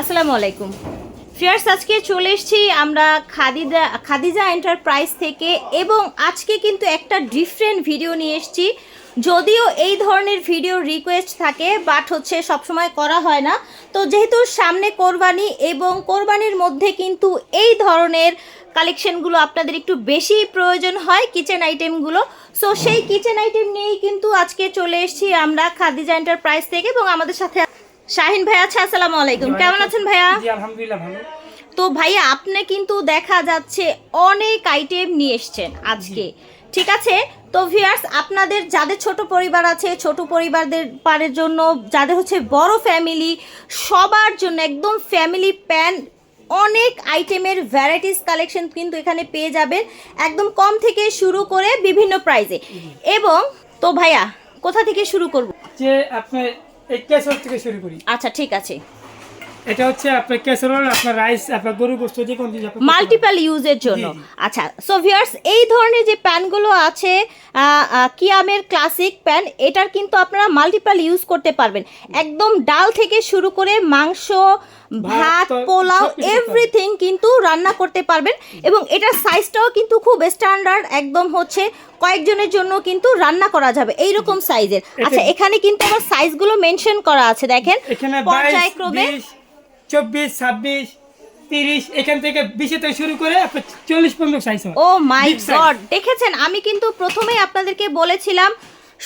আসসালামু আলাইকুম। ফিয়ার্স, আজকে চলে এসেছি আমরা খাদিজা খাদিজা এন্টারপ্রাইজ থেকে এবং আজকে কিন্তু একটা ডিফারেন্ট ভিডিও নিয়ে এসেছি। যদিও এই ধরনের ভিডিও রিকোয়েস্ট থাকে বাট হচ্ছে সবসময় করা হয় না। তো যেহেতু সামনে কোরবানি এবং কোরবানির মধ্যে কিন্তু এই ধরনের কালেকশনগুলো আপনাদের একটু বেশি প্রয়োজন হয় কিচেন আইটেমগুলো সো সেই কিচেন আইটেম নিয়েই কিন্তু আজকে চলে এসেছি আমরা খাদিজা এন্টারপ্রাইজ থেকে এবং আমাদের সাথে শাহিন ভাই আছে আসসালামু আলাইকুম। কেমন আছেন ভাইয়া? জি আলহামদুলিল্লাহ ভালো। তো ভাইয়া আপনি কিন্তু দেখা যাচ্ছে অনেক আইটেম নিয়ে এসছেন আজকে। ঠিক আছে? তো ভিউয়ার্স আপনাদের যাদের ছোট পরিবার আছে ছোট পরিবারদের পারের জন্য যাদের হচ্ছে বড় ফ্যামিলি সবার জন্য একদম ফ্যামিলি প্যান অনেক আইটেমের ভ্যারাইটিস কালেকশন কিন্তু এখানে পেয়ে যাবেন একদম কম থেকে শুরু করে বিভিন্ন প্রাইজে এবং তো ভাইয়া কোথা থেকে শুরু করব? যে আপনার এই ক্যাসরোল থেকে শুরু করি। আচ্ছা ঠিক আছে। এটা হচ্ছে আপনার ক্যাসরোল আপনার রাইস আপনার গরু গোস্ত যে কোন জিনিস মাল্টিপল ইউজের জন্য। আচ্ছা সো ভিউয়ার্স এই ধরনের যে প্যানগুলো আছে কিয়ামের ক্লাসিক প্যান এটার কিন্তু আপনারা মাল্টিপল ইউজ করতে পারবেন। একদম ডাল থেকে শুরু করে মাংস ভাত পোলাও এভরিথিং কিন্তু রান্না করতে পারবেন এবং এটার সাইজটাও কিন্তু খুব স্ট্যান্ডার্ড একদম হচ্ছে কয়েকজনের জন্য কিন্তু রান্না করা যাবে এই রকম সাইজের আচ্ছা এখানে কিন্তু আমার সাইজগুলো মেনশন করা আছে দেখেন। পর্যায়ক্রমে বিশ চব্বিশ ছাব্বিশ তিরিশ এখান থেকে বিশে থেকে শুরু করে আপনার চল্লিশ পর্যন্ত সাইজ ও মাই গড দেখেছেন আমি কিন্তু প্রথমেই আপনাদেরকে বলেছিলাম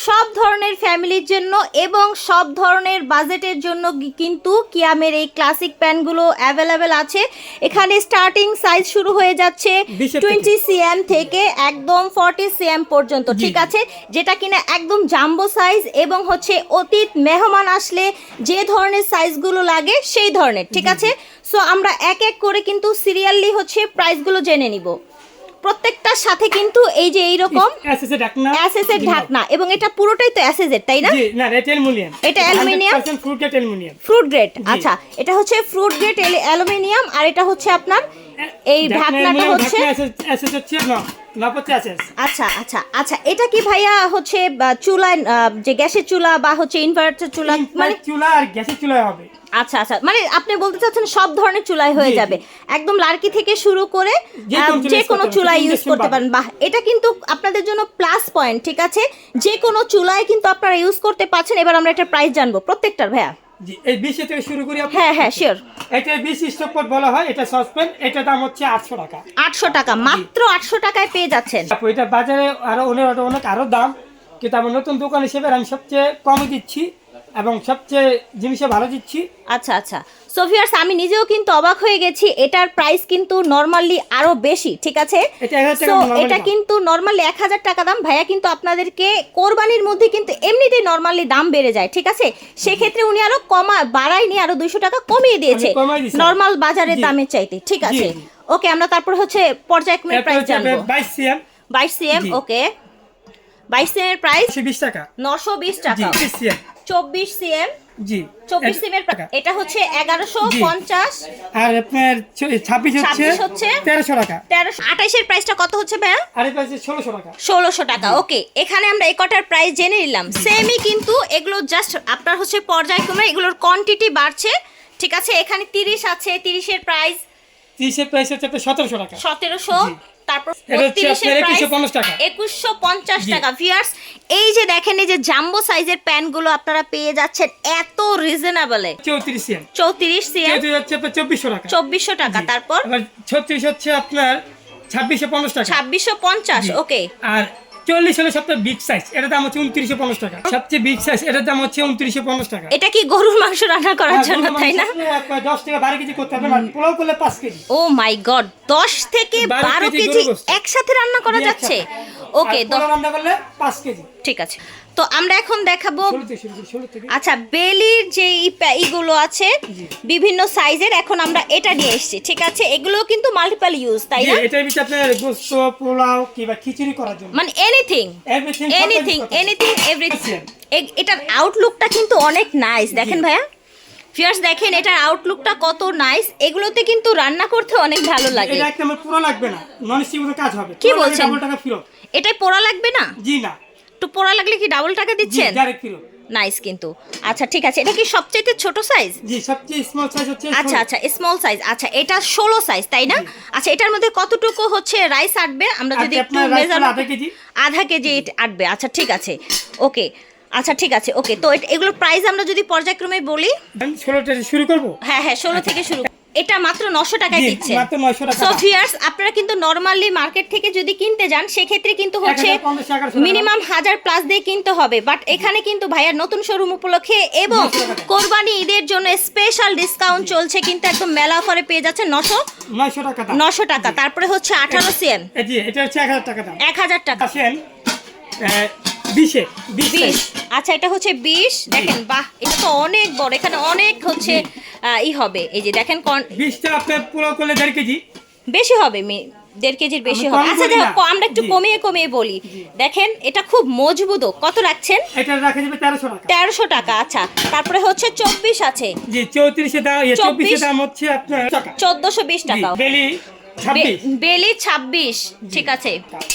সব ধরনের ফ্যামিলির জন্য এবং সব ধরনের বাজেটের জন্য কিন্তু কিয়ামের এই ক্লাসিক প্যানগুলো অ্যাভেলেবেল আছে। এখানে স্টার্টিং সাইজ শুরু হয়ে যাচ্ছে 20 থেকে। টোয়েন্টি সিএম থেকে একদম ফর্টি সিএম পর্যন্ত ঠিক আছে? যেটা কিনা একদম জাম্বো সাইজ এবং হচ্ছে অতীত মেহমান আসলে যে ধরনের সাইজগুলো লাগে সেই ধরনের ঠিক আছে? সো আমরা এক এক করে কিন্তু সিরিয়ালি হচ্ছে প্রাইসগুলো জেনে নিব। প্রত্যেকটার সাথে কিন্তু এই যে এইরকম রকম এর ঢাকনা? অ্যাসেসের ঢাকনা। এবং এটা পুরোটাই তো অ্যাসেসের তাই না? জি না এটা অ্যালুমিনিয়াম। এটা aluminium. Food grade aluminium. Food grade আচ্ছা। এটা হচ্ছে ফ্রুট গ্রেড অ্যালুমিনিয়াম আর এটা হচ্ছে আপনার এই ঢাকনাটা হচ্ছে অ্যাসেস হচ্ছে না আচ্ছা আচ্ছা আচ্ছা এটা কি ভাইয়া হচ্ছে চুলায় যে গ্যাসের চুলা বা হচ্ছে ইনভার্টার চুলা মানে চুলা আর গ্যাসের চুলা হবে। আচ্ছা আচ্ছা মানে আপনি বলতে চাচ্ছেন সব ধরনের চুলাই হয়ে। যাবে। একদম লার্কি থেকে শুরু করে যে কোনো চুলাই ইউজ করতে পারেন বাহ এটা কিন্তু আপনাদের জন্য প্লাস পয়েন্ট ঠিক আছে? যে কোনো চুলায় কিন্তু আপনারা ইউজ করতে পারছেন। এবার আমরা একটা প্রাইস জানব প্রত্যেকটার ভাইয়া। জি এই বিশে থেকে শুরু করি হ্যাঁ হ্যাঁ শিওর এটা বিশ স্টকপট বলা হয় এটা সসপেন এটা দাম হচ্ছে আটশো টাকা। আটশো টাকা মাত্র আটশো টাকায় পেয়ে যাচ্ছেন। এটা বাজারে আরও অনেক অনেক আরও দাম কিন্তু আমার নতুন দোকান হিসেবে আমি সবচেয়ে কমে দিচ্ছি। এবং সবচেয়ে জিনিসে ভালো দিচ্ছি। আচ্ছা আচ্ছা। সোফিয়ার্স আমি নিজেও কিন্তু অবাক হয়ে গেছি। এটার প্রাইস কিন্তু নর্মালি আরও বেশি ঠিক আছে? এটা 1000 টাকা So, normally এটা কিন্তু নর্মালি এক হাজার টাকা দাম। ভাইয়া কিন্তু আপনাদেরকে কোরবানির মধ্যে কিন্তু এমনিতেই নর্মালি দাম বেড়ে যায় ঠিক আছে? সেক্ষেত্রে উনি আরও কমা বাড়ায়নি আরও দুইশো টাকা কমিয়ে দিয়েছে। নর্মাল বাজারের। দামের চাইতে ঠিক আছে? ওকে আমরা তারপর হচ্ছে পর্যায়ক্রমে প্রাইস জানব। বাইশ সিএম। বাইশ সিএম ওকে বাইশ সিএম এর প্রাইস টাকা। নশো বিশ টাকা। চব্বিশ সিএম। জি। চব্বিশ সিএম এর এটা হচ্ছে এগারোশো পঞ্চাশ। আর আপনার ছাব্বিশ হচ্ছে 26 হচ্ছে? তেরোশো টাকা। তেরোশো আঠাইশের প্রাইসটা কত হচ্ছে ভাইয়া? আর ষোলোশো টাকা। ষোলোশো টাকা ওকে এখানে আমরা এই কটার প্রাইস জেনে নিলাম। সেমই কিন্তু এগুলো জাস্ট আপনার হচ্ছে পর্যায়ক্রমে এগুলোর কোয়ান্টিটি বাড়ছে। ঠিক আছে এখানে তিরিশ আছে তিরিশের প্রাইস তিরিশের প্রাইস হচ্ছে সতেরোশো টাকা। সতেরোশো। তারপর এটা হচ্ছে বত্রিশের আপনার প্রাইস 2150 টাকা। একুশশো পঞ্চাশ টাকা। ভিয়ার্স এই যে দেখেন এই যে জাম্বো সাইজের প্যান্টগুলো আপনারা পেয়ে যাচ্ছেন এত রিজনেবলে চৌত্রিশ সিএম চৌত্রিশ সিএম চব্বিশশো টাকা। চব্বিশশো টাকা। তারপর? ছত্রিশ হচ্ছে আপনার ছাব্বিশশো পঞ্চাশ ছাব্বিশশো পঞ্চাশ ওকে আর চল্লিশ হলো সবচেয়ে বিগ সাইজ এটার দাম হচ্ছে উনত্রিশশো পঞ্চাশ টাকা। সবচেয়ে বিগ সাইজ এটার দাম হচ্ছে উনত্রিশশো পঞ্চাশ টাকা। এটা কি গরুর মাংস রান্না করার হ্যাঁ, জন্য তাই না? দশ থেকে বারো কেজি করতে হবে পোলাও করলে পাঁচ কেজি। ও মাই গড দশ থেকে বারো কেজি। একসাথে রান্না করা যাচ্ছে? ওকে রান্না করলে পাঁচ কেজি। ঠিক আছে। তো আমরা এখন দেখাবো আচ্ছা বেলির যে ইগুলো আছে বিভিন্ন সাইজের এখন আমরা এটা নিয়ে এসেছি ঠিক আছে? এগুলো কিন্তু মাল্টিপল ইউজ তাই না? এটার ভিতরে আপনার গোস্ত পোলাও কিংবা খিচুড়ি করার জন্য। মানে এনিথিং এনিথিং এনিথিং এভরিথিং এটার আউটলুকটা কিন্তু অনেক নাইস দেখেন ভাইয়া? ফিয়ার্স দেখেন এটার আউটলুকটা কত নাইস এগুলোতে কিন্তু রান্না করতে অনেক ভালো লাগে। এটা একটা আমার পুরো লাগবে না। নন কাজ হবে। কি বলছেন? এটাই পোড়া লাগবে না? জি না। তো পোড়া লাগলে কি ডাবল টাকা দিচ্ছেন? নাইস কিন্তু। আচ্ছা ঠিক আছে। এটা কি সবচেয়ে ছোট সাইজ জি সবচেয়ে স্মল সাইজ হচ্ছে আচ্ছা আচ্ছা স্মল সাইজ আচ্ছা এটা ষোলো সাইজ তাই না? আচ্ছা এটার মধ্যে কতটুকু হচ্ছে রাইস আটবে? আমরা যদি একটু মেজার আধা কেজি। আধা কেজি আটবে। আচ্ছা ঠিক আছে। ওকে। আচ্ছা ঠিক আছে। ওকে তো এগুলোর প্রাইস আমরা যদি পর্যায়ক্রমে বলি? ষোলোটা শুরু করব? হ্যাঁ হ্যাঁ ষোলো থেকে শুরু এটা মাত্র নশো টাকায় দিচ্ছে মাত্র 900 টাকা। সো আপনারা কিন্তু নর্মালি মার্কেট থেকে যদি কিনতে যান সেক্ষেত্রে কিন্তু হচ্ছে 1050, 1100 টাকা। মিনিমাম হাজার প্লাস দিয়ে কিনতে হবে। বাট এখানে কিন্তু ভাইয়ার নতুন শোরুম উপলক্ষে এবং কোরবানি ঈদের জন্য স্পেশাল ডিসকাউন্ট চলছে কিন্তু একদম মেলা অফারে পেয়ে যাচ্ছে নশো নশো টাকা। তারপরে হচ্ছে আঠারো হচ্ছে এক হাজার টাকা এক হাজার টাকা। বিশে বিশ আচ্ছা এটা হচ্ছে বিশ। দেখেন বাহ এটা তো অনেক বড় এখানে অনেক হচ্ছে ই হবে। এই যে দেখেন বিশটা আপনার পুরো করলে দেড় কেজি? বেশি হবে মি- দেড় কেজির বেশি হবে। আচ্ছা হোক, আমরা একটু কমিয়ে কমিয়ে বলি। দেখেন এটা খুব মজবুত। কত রাখছেন? এটা রাখা যাবে তেরোশো টাকা। তেরোশো টাকা আচ্ছা। তারপরে হচ্ছে চব্বিশ আছে। জি চৌত্রিশে দাম ইয়ে, চব্বিশ। দাম হচ্ছে আপনার চোদ্দশো বিশ টাকা। বেলি বেলি ছাব্বিশ ঠিক আছে।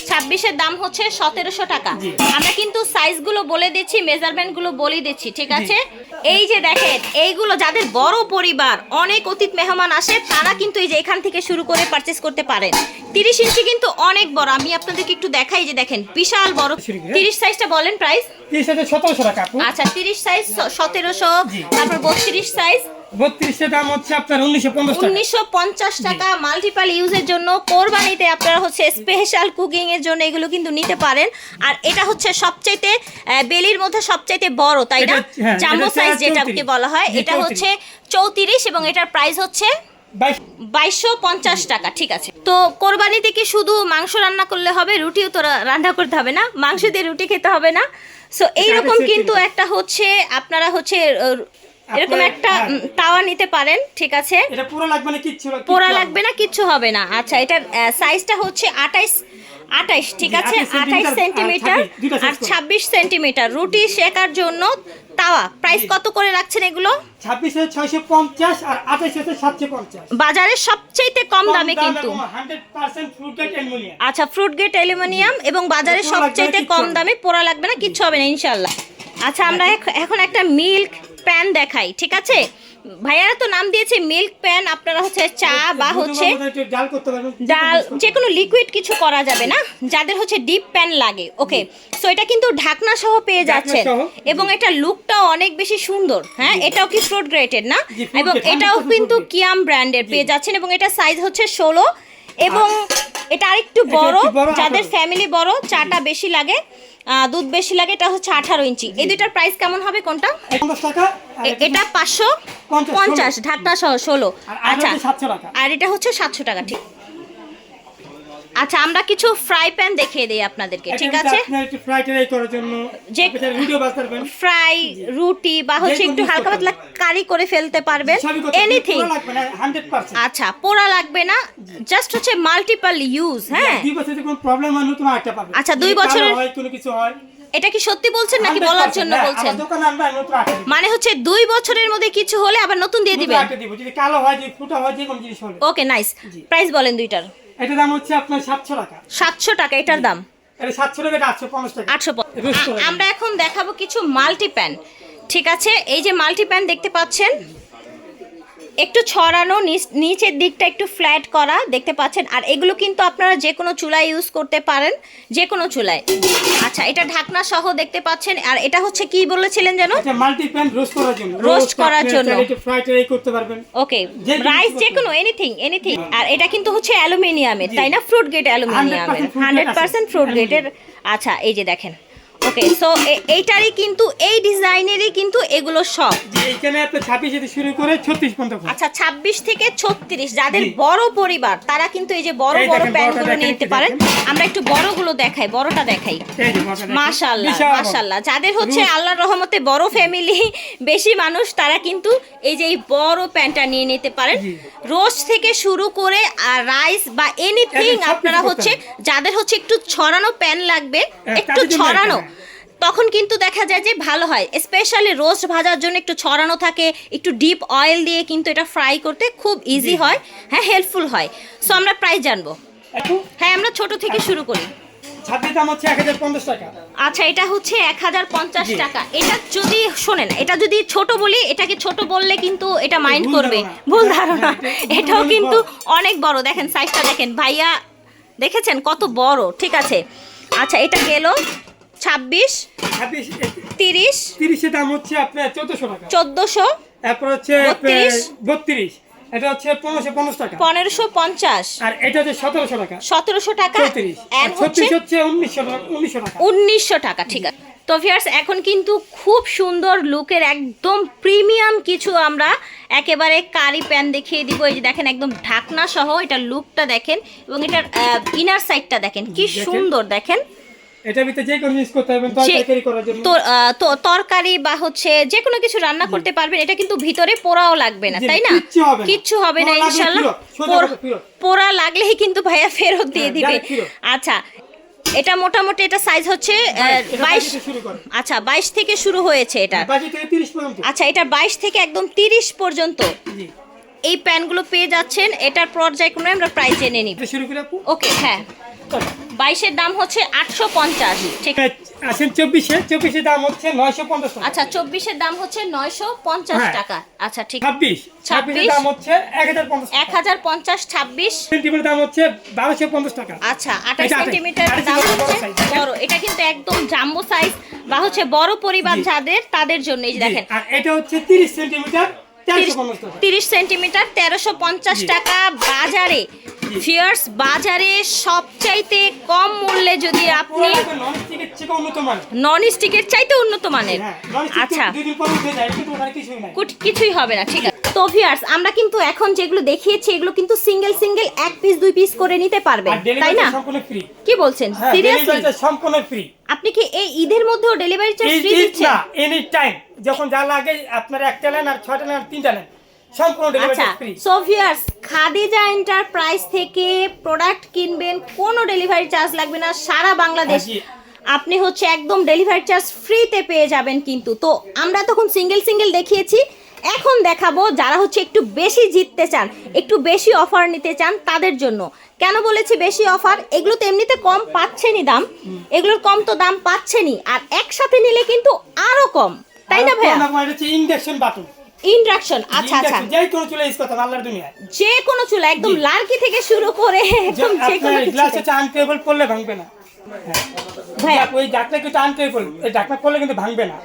ছাব্বিশের দাম হচ্ছে সতেরোশো টাকা। আমরা কিন্তু সাইজগুলো বলে দিচ্ছি মেজারমেন্টগুলো বলে দিচ্ছি ঠিক আছে? এই যে দেখেন এইগুলো যাদের বড় পরিবার অনেক অতীত মেহমান আসে তারা কিন্তু এই যে এখান থেকে শুরু করে পারচেস করতে পারেন। তিরিশ ইঞ্চি কিন্তু অনেক বড়। আমি আপনাদেরকে একটু দেখাই যে দেখেন বিশাল বড়। তিরিশ সাইজটা বলেন প্রাইস আচ্ছা তিরিশ সাইজ সতেরোশো তারপর বত্রিশ সাইজ বত্রিশে দাম হচ্ছে আপনার উনিশশো পঞ্চাশ টাকা। মাল্টিপাল ইউজের জন্য কোরবানিতে আপনারা হচ্ছে স্পেশাল কুকিং এর জন্য এগুলো কিন্তু নিতে পারেন। আর এটা হচ্ছে সবচাইতে বেলির মধ্যে সবচাইতে বড় তাই না? হ্যাঁ, জাম্বো সাইজ যেটাকে বলা হয় এটা হচ্ছে চৌত্রিশ এবং এটার প্রাইস হচ্ছে বাইশশো পঞ্চাশ টাকা ঠিক আছে। তো কোরবানিতে কি শুধু মাংস রান্না করলে হবে? রুটিও তো রান্না করতে হবে না মাংস দিয়ে রুটি খেতে হবে না। সো এইরকম কিন্তু একটা হচ্ছে আপনারা হচ্ছে এরকম একটা হ্যাঁ। তাওয়া নিতে পারেন ঠিক আছে? এটা পুরো লাগবে না কিচ্ছু পোড়া লাগবে না কিচ্ছু হবে না। আচ্ছা এটার সাইজটা হচ্ছে আটাইশ আটাইশ ঠিক আছে? 28 আঠাইশ সেন্টিমিটার, সেন্টিমিটার আর 26 দুইটা আর size করে। ছাব্বিশ সেন্টিমিটার রুটি শেখার জন্য তাওয়া। প্রাইস কত করে রাখছেন এগুলো? ছাব্বিশে ছয়শো পঞ্চাশ আর আঠাশ সাতশো পঞ্চাশ। বাজারে সবচেয়ে কম দামে কিন্তু। আচ্ছা ফ্রুট গেট অ্যালুমিনিয়াম এবং বাজারে পোড়া সবচেয়ে কম দামে পোড়া লাগবে না কিচ্ছু হবে না ইনশাল্লাহ আচ্ছা আমরা এখন একটা মিল্ক প্যান দেখাই ঠিক আছে? ভাইয়ারা তো নাম দিয়েছে মিল্ক প্যান আপনারা হচ্ছে চা বা হচ্ছে ডাল যে কোনো লিকুইড কিছু করা যাবে না যাদের হচ্ছে ডিপ প্যান লাগে ওকে সো এটা কিন্তু ঢাকনা সহ পেয়ে যাচ্ছেন এবং এটা লুকটাও অনেক বেশি সুন্দর হ্যাঁ? এটাও কি ফ্রুট গ্রেটেড না? এবং এটাও কিন্তু কিয়াম ব্র্যান্ডের পেয়ে যাচ্ছেন এবং এটা সাইজ হচ্ছে ষোলো এবং এটা আরেকটু বড় একটু বড়, যাদের ফ্যামিলি বড় চাটা বেশি লাগে আহ, দুধ বেশি লাগে এটা হচ্ছে আঠারো ইঞ্চি। এই দুইটার প্রাইস কেমন হবে কোনটা? এটা পাঁচশো পঞ্চাশ, ঢাকনা সহ ষোলো। আচ্ছা। আর এটা হচ্ছে সাতশো টাকা ঠিক। আচ্ছা আমরা কিছু ফ্রাই প্যান দেখিয়ে দিই আপনাদেরকে ঠিক আছে? ফ্রাই যে- রুটি বা হচ্ছে একটু হালকা পাতলা কারি করে ফেলতে পারবেন এনিথিং আচ্ছা পোড়া লাগবে না জাস্ট হচ্ছে মাল্টিপল ইউজ হ্যাঁ? আচ্ছা, দুই বছরের- এটা কি সত্যি বলছেন নাকি বলার জন্য বলছেন। মানে হচ্ছে দুই বছরের মধ্যে কিছু হলে আবার নতুন দিয়ে দিবেন? আরেকটা দিব। যদি কালো হয় যদি ফুটা হয় যে কোনো জিনিস ওকে নাইস প্রাইস বলেন দুইটার। এটার দাম হচ্ছে আপনার সাতশো টাকা। সাতশো টাকা এটার দাম? এটা সাতশো টাকা এটা আটশো পঞ্চাশ টাকা। আটশো রোস্ট করে আমরা এখন দেখাবো কিছু মাল্টি প্যান। ঠিক আছে? এই যে মাল্টি প্যান দেখতে পাচ্ছেন একটু ছড়ানো নিচ- নিচের দিকটা একটু ফ্ল্যাট করা দেখতে পাচ্ছেন? আর এগুলো কিন্তু আপনারা যে কোনো চুলায় ইউজ করতে পারেন যে কোনো চুলায়। আচ্ছা এটা ঢাকনা সহ দেখতে পাচ্ছেন আর এটা হচ্ছে কি বলেছিলেন যেন? রোস্ট করার জন্য। Roast করার জন্য। ওকে রাইস যে কোনো এনিথিং এনিথিং আর এটা কিন্তু হচ্ছে অ্যালুমিনিয়ামের তাই না? ফ্রুট গেট অ্যালুমিনিয়ামের। হান্ড্রেড পার্সেন্ট ফ্রুট গেটের আচ্ছা এই যে দেখেন। ওকে সো এইটারই কিন্তু এই ডিজাইনেরই কিন্তু এগুলো সব। এখানে আপনার ছাব্বিশ থেকে শুরু করে ছত্রিশ পর্যন্ত আচ্ছা ছাব্বিশ থেকে ছত্রিশ যাদের বড় পরিবার তারা কিন্তু এই যে বড় বড় প্যান্টগুলো নিতে পারেন। আমরা একটু বড়গুলো দেখাই বড়টা দেখাই। মাশাল্লাহ মাশাল্লাহ যাদের হচ্ছে আল্লাহর রহমতে বড় ফ্যামিলি বেশি মানুষ তারা কিন্তু এই যে এই বড় প্যান্টটা নিয়ে নিতে পারেন। রোজ থেকে শুরু করে আর রাইস বা এনিথিং আপনারা হচ্ছে যাদের হচ্ছে একটু ছড়ানো প্যান লাগবে হ্যাঁ, একটু ছড়ানো। তখন কিন্তু দেখা যায় যে ভালো হয় স্পেশালি রোস্ট ভাজার জন্য একটু ছড়ানো থাকে একটু ডিপ অয়েল দিয়ে কিন্তু এটা ফ্রাই করতে খুব ইজি হয় হ্যাঁ হেল্পফুল হয়। সো আমরা প্রাইস জানব। হ্যাঁ আমরা ছোট থেকে শুরু করি। ছাব্বিশ দাম হচ্ছে এক হাজার পঞ্চাশ টাকা। আচ্ছা এটা হচ্ছে এক হাজার পঞ্চাশ টাকা। এটা যদি শোনেন এটা যদি ছোট বলি এটাকে ছোট বললে কিন্তু এটা মাইন্ড করবে। ভুল হ্যাঁ, ধারণা হ্যাঁ, এটাও কিন্তু অনেক বড়। দেখেন সাইজটা দেখেন। ভাইয়া দেখেছেন কত বড়? ঠিক আছে। আচ্ছা এটা গেল ছাব্বিশ তিরিশ তিরিশের দাম হচ্ছে আপনার চোদ্দশো টাকা। চোদ্দোশো তারপর হচ্ছে বত্রিশ। এটা হচ্ছে পনেরোশো পঞ্চাশ টাকা। পনেরোশো পঞ্চাশ। আর এটা হচ্ছে সতেরোশো টাকা। সতেরোশো টাকা। ছত্রিশ হচ্ছে উনিশশো টাকা উনিশশো টাকা। উনিশশো টাকা ঠিক আছে। তো ভিয়ার্স এখন কিন্তু খুব সুন্দর লুকের একদম প্রিমিয়াম কিছু আমরা একেবারে কারি প্যান দেখিয়ে দিব। এই যে দেখেন একদম ঢাকনা সহ এটা লুকটা দেখেন এবং এটার ইনার সাইডটা দেখেন। কি সুন্দর দেখেন। এটার ভিতরে যে কোনো জিনিস করতে পারবেন তরকারি করার জন্য। তো তরকারি বা হচ্ছে যে কোনো কিছু রান্না করতে পারবেন এটা কিন্তু ভিতরে পোড়াও লাগবে না তাই না? কিচ্ছু হবে না। হবে পোড়া লাগলেই কিন্তু ভাইয়া ফেরত দিয়ে হ্যাঁ, দিবে। আচ্ছা এটা মোটামুটি এটা সাইজ হচ্ছে বাইশ। আচ্ছা বাইশ থেকে শুরু হয়েছে এটা। পর্যন্ত। আচ্ছা এটা বাইশ থেকে একদম তিরিশ পর্যন্ত। এই প্যানগুলো পেয়ে যাচ্ছেন এটার পর্যায়ক্রমে আমরা প্রাইস জেনে শুরু করে ওকে হ্যাঁ। বাইশের দাম হচ্ছে আটশো পঞ্চাশ। ঠিক আসেন চব্বিশে চব্বিশের দাম হচ্ছে নয়শো পঞ্চাশ আচ্ছা চব্বিশের দাম হচ্ছে নয়শো পঞ্চাশ হ্যাঁ। টাকা। আচ্ছা ঠিক। ছাব্বিশ ছাব্বিশের দাম হচ্ছে এক হাজার পঞ্চাশ এক হাজার পঞ্চাশ ছাব্বিশ। সেন্টিমিটার দাম হচ্ছে বারোশো পঞ্চাশ টাকা। আচ্ছা আঠাশ সেন্টিমিটার দাম হচ্ছে বড়। এটা কিন্তু একদম জাম্বো সাইজ বা হচ্ছে বড় পরিবার যাদের তাদের জন্য এই দেখেন। আর এটা হচ্ছে সেন্টিমিটার তিরিশ সেন্টিমিটার তেরোশো পঞ্চাশ টাকা বাজারে। ফিয়ার্স বাজারে সবচাইতে কম মূল্যে যদি আপনি নন স্টিকের চাইতে উন্নত মানের। হ্যাঁ আচ্ছা। কিছুই হবে না ঠিক আছে। তো ভিয়ার্স আমরা কিন্তু এখন যেগুলো দেখিয়েছি এগুলো কিন্তু সিঙ্গেল সিঙ্গেল এক পিস দুই পিস করে নিতে পারবেন তাই না? কি বলছেন? হ্যাঁ সিরিয়াসলি সম্পূর্ণ ফ্রি আপনি কি এই ঈদের মধ্যেও ডেলিভারি চার্জ ফ্রি দিচ্ছেন? না এনি টাইম যখন যা লাগে আপনার একটা নেন আর ছয়টা আর তিনটা ডেলিভারি আচ্ছা free so viewers Khadija enterprise থেকে প্রোডাক্ট কিনবেন কোনো ডেলিভারি চার্জ লাগবে না সারা বাংলাদেশ। আপনি হচ্ছে একদম ডেলিভারি চার্জ ফ্রিতে পেয়ে যাবেন কিন্তু। তো আমরা তখন সিঙ্গেল সিঙ্গেল দেখিয়েছি এখন দেখাবো যারা হচ্ছে একটু বেশি জিততে চান একটু বেশি অফার নিতে চান তাদের জন্য। কেন বলেছি বেশি অফার এগুলো তো এমনিতে কম পাচ্ছেনই দাম। এগুলোর কম তো দাম পাচ্ছেনই। আর একসাথে নিলে কিন্তু আরও কম। তাই না ভাইয়া? ইন্ডাকশন বাটন ইন্ডাকশন আচ্ছা আচ্ছা। যে কোনো চলে ইউজ করতে আল্লাহর দুনিয়ায়। যে কোনো চুলা একদম জি। লার্কি থেকে শুরু করে একদম যে কোনো গ্লাস ভাঙবে না। হ্যাঁ। ভাইয়া ওই ডাকটা কিন্তু আনটেবল এই ডাকটা করলে কিন্তু ভাঙবে না।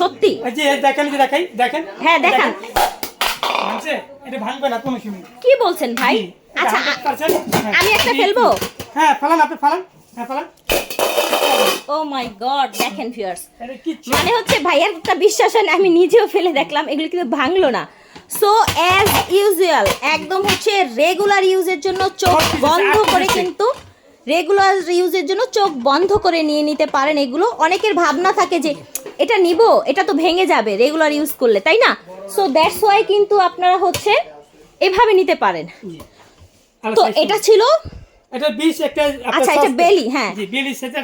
সত্যি? এই দেখেন যে দেখাই দেখেন। হ্যাঁ, দেখান। ভাঙছে? এটা ভাঙবে না কোনো সময় কি বলছেন ভাই? আচ্ছা 100% হ্যাঁ। আমি একটা জি, ফেলব? হ্যাঁ ফেলান আপনি ফেলান। হ্যাঁ ফেলান। ও মাই গড দেখেন ভিউয়ার্স মানে হচ্ছে ভাইয়ার একটা বিশ্বাস হয় না, আমি নিজেও ফেলে দেখলাম এগুলো কিন্তু ভাঙলো না। সো অ্যাজ ইউজুয়াল একদম হচ্ছে রেগুলার ইউজের জন্য চোখ বন্ধ করে কিন্তু রেগুলার ইউজের জন্য চোখ বন্ধ করে নিয়ে নিতে পারেন এগুলো। অনেকের ভাবনা থাকে যে এটা নিব এটা তো ভেঙে যাবে রেগুলার ইউজ করলে তাই না? সো দ্যাটস ওয়াই কিন্তু আপনারা হচ্ছে এভাবে নিতে পারেন। তো এটা ছিল এটা বিশ একটা আচ্ছা, এটা belly, হ্যাঁ। জি বেলি সেটা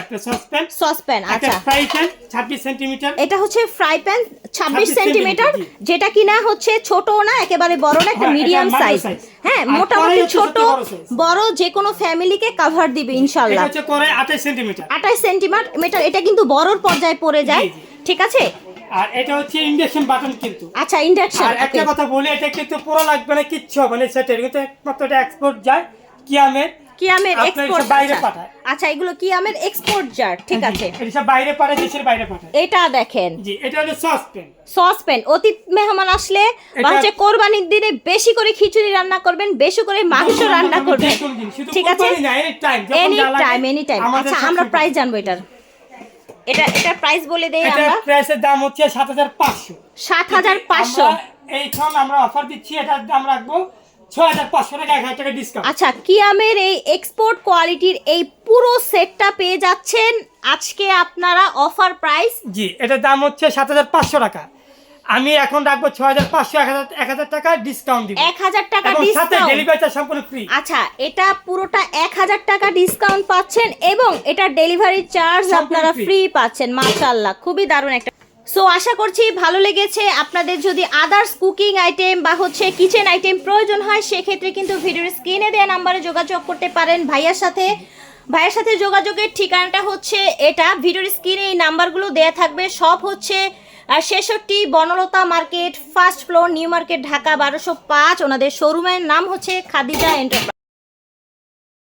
একটা সসপ্যান সসপ্যান আচ্ছা। ফ্রাই প্যান ছাব্বিশ সেন্টিমিটার এটা হচ্ছে ফ্রাই প্যান 26 সেন্টিমিটার সেন্টিমিটার, যেটা কিনা হচ্ছে ছোট না একেবারে বড় না একটা হ্যাঁ, মিডিয়াম এটা সাইজ হ্যাঁ মোটামুটি ছোট বড় যে কোনো ফ্যামিলিকে কাভার দিবে এটা ইনশাল্লাহ হচ্ছে করে আঠাশ সেন্টিমিটার আঠাশ সেন্টিমিটার এটা কিন্তু বড়র পর্যায়ে পড়ে যায়। ঠিক আছে? আর এটা হচ্ছে ইন্ডাকশন বাটন কিন্তু। আচ্ছা ইন্ডাকশন আর একটা কথা বলি এটা কিন্তু পুরো লাগবে না কিচ্ছু হবে না সেটের কিন্তু একমাত্র এটা এক্সপোর্ট যায়। কিয়ামের কিয়ামের এক্সপোর্ট বাইরে পাঠায়। আচ্ছা এগুলো কিয়ামের এক্সপোর্ট জার ঠিক আছে। এটা বাইরে পাঠায় দেশের বাইরে পাঠায়। এটা দেখেন। জি এটা হলো সসপ্যান সসপ্যান অতীত মেহমান আসলে বা হচ্ছে কোরবানির দিনে বেশি করে খিচুড়ি রান্না করবেন বেশি করে মাংস রান্না করবেন। ঠিক আছে? এনি টাইম এনি টাইম আচ্ছা আমরা প্রাইস জানব এটার। এটা এটার প্রাইস বলে দেই এটা প্রাইসের দাম হচ্ছে সাত হাজার পাঁচশো। সাত হাজার পাঁচশো। এইখান আমরা অফার দিচ্ছি এটার দাম রাখব। আচ্ছা কিয়ামের এই এক্সপোর্ট কোয়ালিটির এই পুরো সেটটা পেয়ে যাচ্ছেন। আজকে আপনারা অফার প্রাইস জি এটার দাম হচ্ছে সাত হাজার পাঁচশো টাকা। আমি এখন রাখব ছ হাজার পাঁচশো এক হাজার এক হাজার টাকা ডিসকাউন্ট দিব। এক হাজার টাকা সাথে ডেলিভারি চার্জ সম্পূর্ণ ফ্রি আচ্ছা এটা পুরোটা এক হাজার টাকা ডিসকাউন্ট পাচ্ছেন এবং এটা ডেলিভারি চার্জ আপনারা ফ্রি পাচ্ছেন মাশাআল্লাহ। খুবই দারুণ একটা সো আশা করছি ভালো লেগেছে। আপনাদের যদি আদার্স কুকিং আইটেম বা হচ্ছে কিচেন আইটেম প্রয়োজন হয়, সেক্ষেত্রে কিন্তু ভিডিওর স্ক্রিনে দেওয়া নাম্বারে যোগাযোগ করতে পারেন। ভাইয়ার সাথে, ভাইয়ের সাথে যোগাযোগের ঠিকানাটা হচ্ছে এটা। ভিডিওর স্ক্রিনে এই নাম্বারগুলো দেয়া থাকবে। সব হচ্ছে ছেষট্টি Banalata market first floor new market Dhaka বারোশো পাঁচ। ওনাদের শোরুমের নাম হচ্ছে খাদিজা এন্টারপ্রাইজ